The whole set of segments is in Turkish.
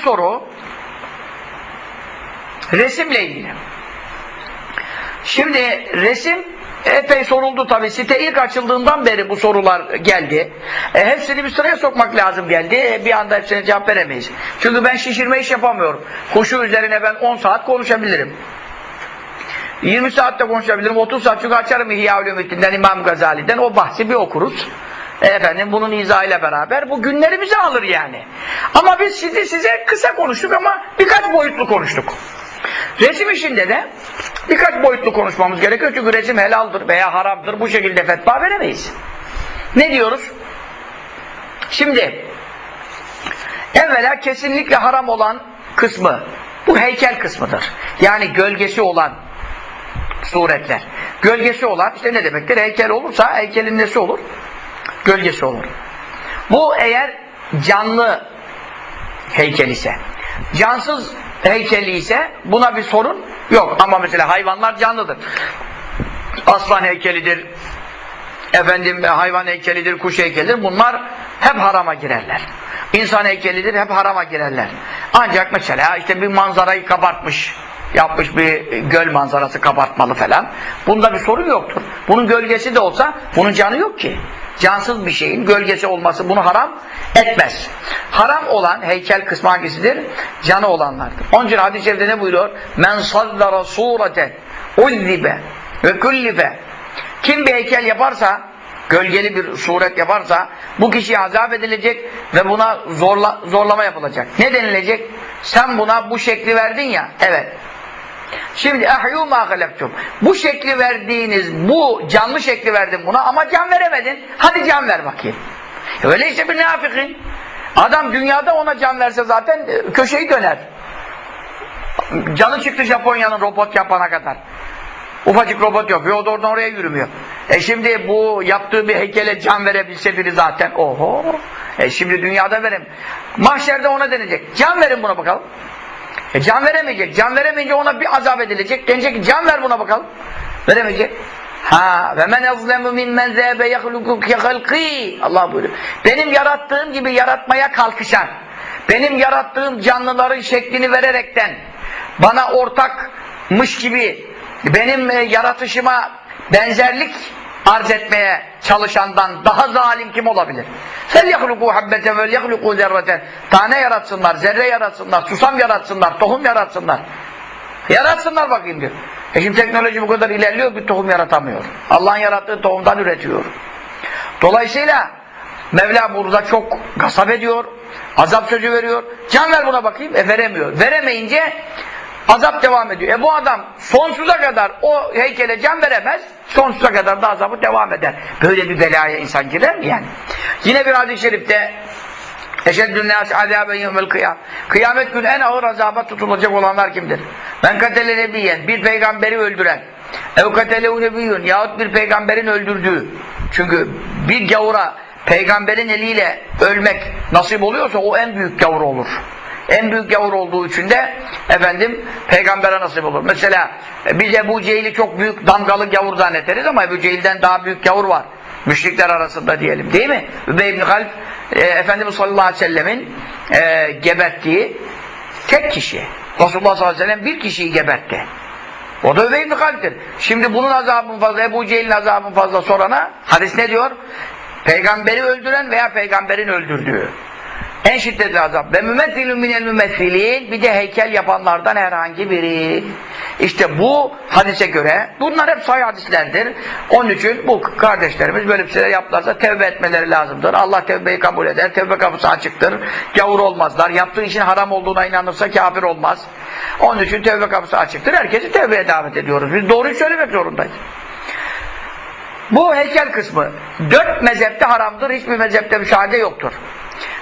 soru resimle ilgili. Şimdi resim epey soruldu tabi. Site ilk açıldığından beri bu sorular geldi. E, hepsini bir sıraya sokmak lazım geldi. E, bir anda hepsine cevap veremeyiz. Çünkü ben şişirme iş yapamıyorum. Kuşu üzerine ben 10 saat konuşabilirim. 20 saatte konuşabilirim, 30 saat çünkü açarım İhya Ulumuddin'den İmam Gazali'den o bahsi bir okuruz. E, efendim bunun izahıyla beraber bu günlerimizi alır yani. Ama biz şimdi size kısa konuştuk ama birkaç boyutlu konuştuk. Resim işinde de birkaç boyutlu konuşmamız gerekiyor çünkü resim helaldir veya haramdır bu şekilde fetva veremeyiz. Ne diyoruz? Şimdi evvela kesinlikle haram olan kısmı bu heykel kısmıdır. Yani gölgesi olan suretler. Gölgesi olan işte ne demektir? Heykel olursa heykelin nesi olur? Gölgesi olur. Bu eğer canlı heykel ise. Cansız heykeli ise buna bir sorun yok. Ama mesela hayvanlar canlıdır. Aslan heykelidir, efendim hayvan heykelidir, kuş heykelidir. Bunlar hep harama girerler. İnsan heykelidir, hep harama girerler. Ancak mesela işte bir manzarayı kabartmış, yapmış bir göl manzarası kabartmalı falan. Bunda bir sorun yoktur. Bunun gölgesi de olsa bunun canı yok ki. Cansız bir şeyin gölgesi olması bunu haram etmez. Haram olan heykel kısmı hangisidir? Canı olanlardır. Onun için hadis-i şerifte ne buyuruyor? Men sallara sureten uzzibe ve kullife kim bir heykel yaparsa gölgeli bir suret yaparsa bu kişi azap edilecek ve buna zorla, zorlama yapılacak. Ne denilecek? Sen buna bu şekli verdin ya. Evet. Şimdi ehyu ma halaktum. Bu şekli verdiğiniz, bu canlı şekli verdin buna ama can veremedin. Hadi can ver bakayım. Öyleyse bir nafikin. Adam dünyada ona can verse zaten e, köşeyi döner. Canı çıktı Japonya'nın robot yapana kadar. Ufacık robot yapıyor, o da oradan oraya yürümüyor. E şimdi bu yaptığı bir heykele can verebilse biri zaten, oho! E şimdi dünyada verim. Mahşerde ona denecek. Can verin buna bakalım. E can veremeyecek. Can veremeyince ona bir azap edilecek. Denecek ki can ver buna bakalım. Veremeyecek. Ha ve men azlemu min men zebe yahluku ki halqi. Allah buyuruyor. Benim yarattığım gibi yaratmaya kalkışan, benim yarattığım canlıların şeklini vererekten bana ortakmış gibi benim e, yaratışıma benzerlik arz etmeye çalışandan daha zalim kim olabilir? Sen yahluku habbeten vel yahluku zerreten. Tane yaratsınlar, zerre yaratsınlar, susam yaratsınlar, tohum yaratsınlar. Yaratsınlar bakayım diyor. E şimdi teknoloji bu kadar ilerliyor bir tohum yaratamıyor. Allah'ın yarattığı tohumdan üretiyor. Dolayısıyla Mevla burada çok gasap ediyor, azap sözü veriyor. Can ver buna bakayım. E veremiyor. Veremeyince azap devam ediyor. E bu adam sonsuza kadar o heykele can veremez, sonsuza kadar da azabı devam eder. Böyle bir belaya insan girer mi yani? Yine bir hadis-i şerifte Eşeddün nâs azâben yevmel kıyam. Kıyamet günü en ağır azaba tutulacak olanlar kimdir? Ben katele nebiyen, bir peygamberi öldüren. Ev katelehu nebiyyun, yahut bir peygamberin öldürdüğü. Çünkü bir gavura peygamberin eliyle ölmek nasip oluyorsa o en büyük gavur olur. En büyük gavur olduğu için de efendim peygambere nasip olur. Mesela e, biz Ebu Cehil'i çok büyük damgalı gavur zanneteriz ama Ebu Cehil'den daha büyük gavur var. Müşrikler arasında diyelim değil mi? Übey ibn Halp e, Efendimiz sallallahu aleyhi ve sellemin e, geberttiği tek kişi. Resulullah sallallahu aleyhi ve sellem bir kişiyi gebertti. O da Übey ibn Halp'tir. Şimdi bunun azabın fazla, Ebu Cehil'in azabın fazla sorana hadis ne diyor? Peygamberi öldüren veya peygamberin öldürdüğü. En şiddetli azap. Ve mümessilun minel mümessilin bir de heykel yapanlardan herhangi biri. İşte bu hadise göre bunlar hep sahih hadislerdir. Onun için bu kardeşlerimiz böyle bir şeyler yaptılarsa tevbe etmeleri lazımdır. Allah tevbeyi kabul eder. Tevbe kapısı açıktır. Gavur olmazlar. Yaptığı işin haram olduğuna inanırsa kafir olmaz. Onun için tevbe kapısı açıktır. Herkesi tevbeye davet ediyoruz. Biz doğruyu söylemek zorundayız. Bu heykel kısmı dört mezhepte haramdır. Hiçbir mezhepte müşahede yoktur.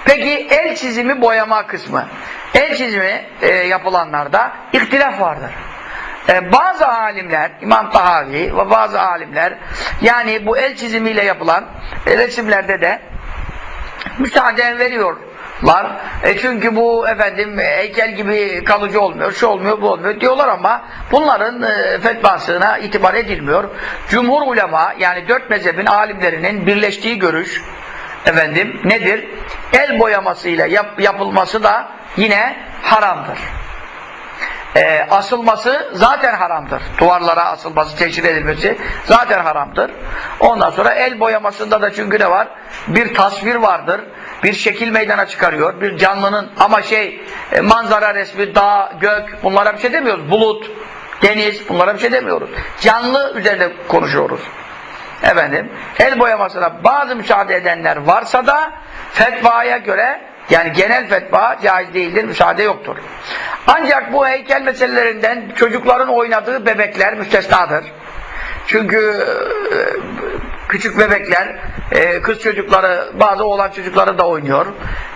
Peki el çizimi boyama kısmı. El çizimi e, yapılanlarda ihtilaf vardır. E, bazı alimler, İmam Tahavi ve bazı alimler yani bu el çizimiyle yapılan e, resimlerde de müsaade veriyorlar. E çünkü bu efendim heykel gibi kalıcı olmuyor, şu olmuyor, bu olmuyor diyorlar ama bunların e, fetvasına itibar edilmiyor. Cumhur ulema yani dört mezhebin alimlerinin birleştiği görüş efendim nedir? El boyamasıyla yap, yapılması da yine haramdır. Ee, asılması zaten haramdır. Duvarlara asılması, teşhir edilmesi zaten haramdır. Ondan sonra el boyamasında da çünkü ne var? Bir tasvir vardır. Bir şekil meydana çıkarıyor. Bir canlının ama şey e, manzara resmi, dağ, gök bunlara bir şey demiyoruz. Bulut, deniz bunlara bir şey demiyoruz. Canlı üzerinde konuşuyoruz. Efendim, el boyamasına bazı müsaade edenler varsa da fetvaya göre yani genel fetva caiz değildir, müsaade yoktur. Ancak bu heykel meselelerinden çocukların oynadığı bebekler müstesnadır. Çünkü e, küçük bebekler, e, kız çocukları, bazı oğlan çocukları da oynuyor.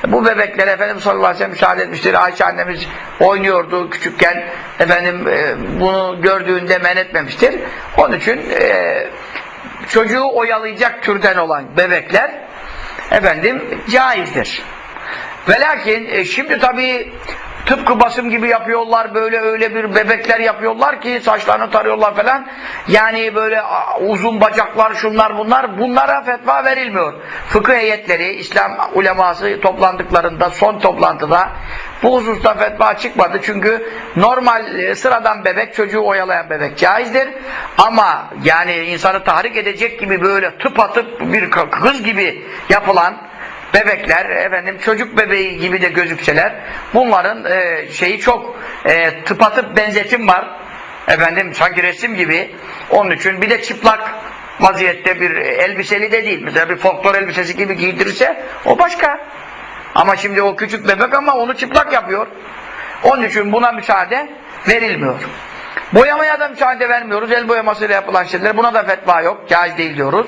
Bu bebekler Efendimiz sallallahu aleyhi ve sellem müsaade etmiştir. Ayşe annemiz oynuyordu küçükken. Efendim e, bunu gördüğünde men etmemiştir. Onun için çocuğu oyalayacak türden olan bebekler efendim caizdir. Ve lakin e, şimdi tabii tıpkı basım gibi yapıyorlar böyle öyle bir bebekler yapıyorlar ki saçlarını tarıyorlar falan yani böyle uzun bacaklar şunlar bunlar bunlara fetva verilmiyor. Fıkıh heyetleri İslam uleması toplandıklarında son toplantıda bu hususta fetva çıkmadı çünkü normal e, sıradan bebek çocuğu oyalayan bebek caizdir ama yani insanı tahrik edecek gibi böyle tıp atıp bir kız gibi yapılan bebekler, efendim çocuk bebeği gibi de gözükseler, bunların e, şeyi çok e, tıpatıp benzetim var. Efendim sanki resim gibi. Onun için bir de çıplak vaziyette bir elbiseli de değil. Mesela bir folklor elbisesi gibi giydirirse o başka. Ama şimdi o küçük bebek ama onu çıplak yapıyor. Onun için buna müsaade verilmiyor. Boyamaya da müsaade vermiyoruz. El boyamasıyla yapılan şeyler. Buna da fetva yok. Caiz değil diyoruz.